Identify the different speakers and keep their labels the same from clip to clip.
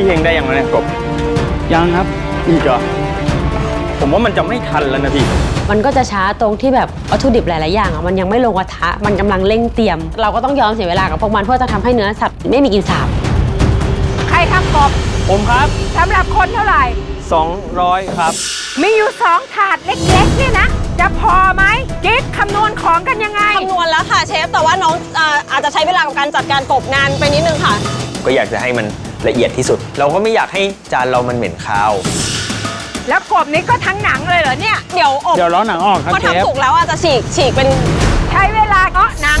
Speaker 1: พี่เฮงได้ยังไงเนี่ยกบ
Speaker 2: ยังครับ
Speaker 1: อีกเหรอผมว่ามันจะไม่ทันแล้วนะพี่
Speaker 3: มันก็จะช้าตรงที่แบบวัตถุดิบหลาย ๆ อย่างอะมันยังไม่ลงกระทะ มันกำลังเร่งเตรียม เราก็ต้องยอมเสียเวลากับพวกมันเพื่อจะทำให้เนื้อสัตว์ไม่มีกลินสาบ
Speaker 4: ใครทำกบ
Speaker 1: ผมครับ
Speaker 4: สำหรับคนเท่าไหร่
Speaker 1: 200 ครับ
Speaker 4: มีอยู่สองถาดเล็ก ๆ เนี่ยนะ จะพอไหมกิ๊กคำนวณของกันยังไง
Speaker 5: คำนวณแล้วค่ะเชฟแต่ว่าน้องอ่าอาจจะใช้เวลากับการจัดการกบนานไปนิดนึงค่ะ
Speaker 6: ก็อยากจะให้มัน ละเอียดที่สุด เราก็ไม่อยากให้จานเรามันเหม็นคาว
Speaker 4: แล้วกบนี้ก็ทั้งหนังเลยเหรอเนี่ย
Speaker 5: เดี๋ยวอบ
Speaker 2: เดี๋ยวล้อหนังออกครับ
Speaker 5: พอ
Speaker 2: เชฟ
Speaker 5: ทำสุกแล้วอาจจะฉีกฉีกเป็น
Speaker 4: ใช้เวลาก็หนัง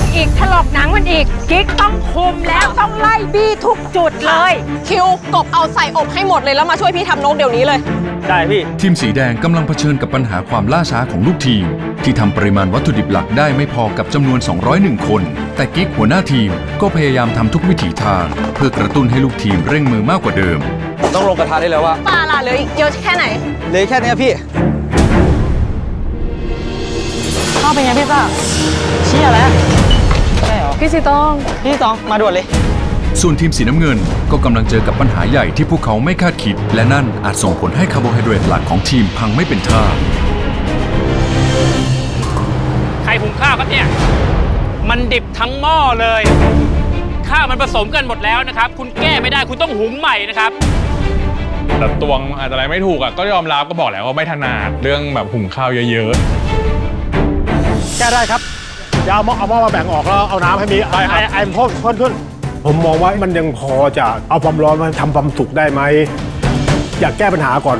Speaker 4: กกิ๊กต้องคุมแล้วต้องไล่บี้ทุกจุดเลย
Speaker 5: คิวกบเอาใส่อบให้หมดเลยแล้วมาช่วยพี่ทำนกเดี๋ยวนี้เลย
Speaker 1: ได้พี่
Speaker 7: ทีมสีแดงกำลังเผชิญกับปัญหาความล่าช้าของลูกทีม ที่ทำปริมาณวัตถุดิบหลักได้ไม่พอกับจำนวน 201 คน แต่กิ๊กหัวหน้าทีมก็พยายามทำทุกวิถีทาง เพื่อกระตุ้นให้ลูกทีมเร่งมือมากกว่าเดิม
Speaker 6: ต้องลงกระทะได้แล้วว่า
Speaker 5: ปลาล่ะเหลืออีกเยอะแค่ไหน
Speaker 6: เลยแค่เนี้ยพี่
Speaker 2: เข้าไปไงพี่ป้าเชี่ยแล้วใช่เหรอ
Speaker 3: พี่สิต้อง
Speaker 2: พี่ตองมาด่วนเลย
Speaker 7: ส่วนทีมสีน้ำเงินก็กำลังเจอกับปัญหาใหญ่ที่พวกเขาไม่คาดคิด และนั่นอาจส่งผลให้คาร์โบไฮเดรตหลักของทีมพังไม่เป็นท่า
Speaker 8: ใครหุงข้าวครับเนี่ย มันดิบทั้งหม้อเลย ข้าวมันผสมกันหมดแล้วนะครับ คุณแก้ไม่ได้คุณต้องหุงใหม่นะครับ
Speaker 9: แบบตวงอาจจะอะไรไม่ถูกอะก็ยอมรับก็บอกแล้วว่าไม่ถนัดเรื่องแบบหุงข้าวเยอะ
Speaker 10: แก้ได้ครับ จะเอาหม้อเอาหม้อมาแบ่งออกแล้วเอาน้ำให้มีไอ้ไอ้ไอ้พ่นพ่นขึ้น ผมมองว่ามันยังพอจะเอาความร้อนมาทำความสุกได้ไหมอยากแก้ปัญหาก่อน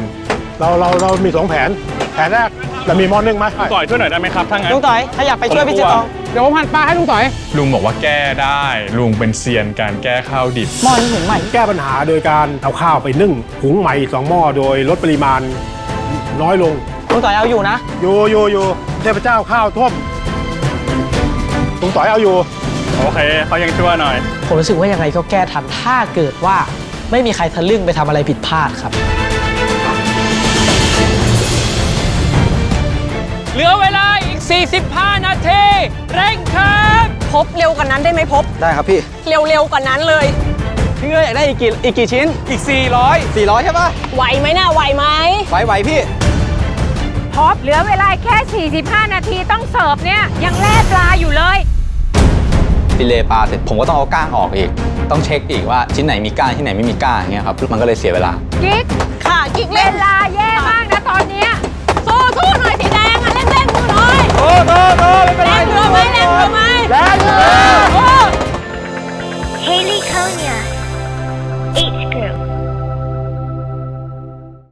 Speaker 10: เราเราเรามีสองแผน แผนแรกเรามีหม้อนึ่งไหม
Speaker 9: ๆต่อยช่วยหน่อยได้ไหมครับถ้างั้น
Speaker 2: ลุงต่อยถ้าอยากไปช่วยพี่สิตองเดี๋ยวผมหั่นปลาให้ลุงต่อย
Speaker 9: ลุงบอกว่าแก้ได้ ลุงเป็นเซียนการแก้ข้าวดิบ
Speaker 2: หม้อนี้หุงใหม่
Speaker 10: แก้ปัญหาโดยการเอาข้าวไปนึ่งหุงใหม่สองหม้อโดยลดปริมาณน้อยลง
Speaker 2: ลุงต่อยเอาอยู่นะ
Speaker 10: อยู่อยู่อยู่เทพเจ้าข้าวท่วม ลุงต่อยเอาอยู่
Speaker 1: โอเคเขายังชั่วหน่อย
Speaker 2: ผมรู้สึกว่ายังไงก็แก้ทันถ้าเกิดว่าไม่มีใครทะลึ่งไปทำอะไรผิดพลาดครับ
Speaker 8: เหลือเวลาอีก 45 นาที เร่งครับ
Speaker 5: พบเร็วกว่านั้นได้ไหมพบ
Speaker 6: ได้ครับพี่
Speaker 5: เร็วๆกว่านั้นเลย
Speaker 2: พี่ก็อยากได้อีกกี่อีกกี่ชิ้น
Speaker 6: อีก 400 400 ใช่ปะ
Speaker 5: ไหวไหมน่ะไหวไหม
Speaker 6: ไหวไหวพี่
Speaker 4: พบเหลือเวลาแค่ 45 นาทีต้องเสิร์ฟเนี่ย ยังแล่ปลาอยู่เลย
Speaker 6: ฟิเลปลาเสร็จผมก็ต้องเอาก้างออกอีก ต้องเช็คอีกว่าชิ้นไหนมีก้างชิ้นไหนไม่มีก้างอย่างเงี้ยครับมันก็เลยเสียเวลา
Speaker 4: กิ๊ก
Speaker 5: ค่ะ กิ๊ก
Speaker 4: เว
Speaker 5: เล่น
Speaker 4: ลาแย่มากนะตอนเนี้ย
Speaker 5: สู้สู้หน่อยสิ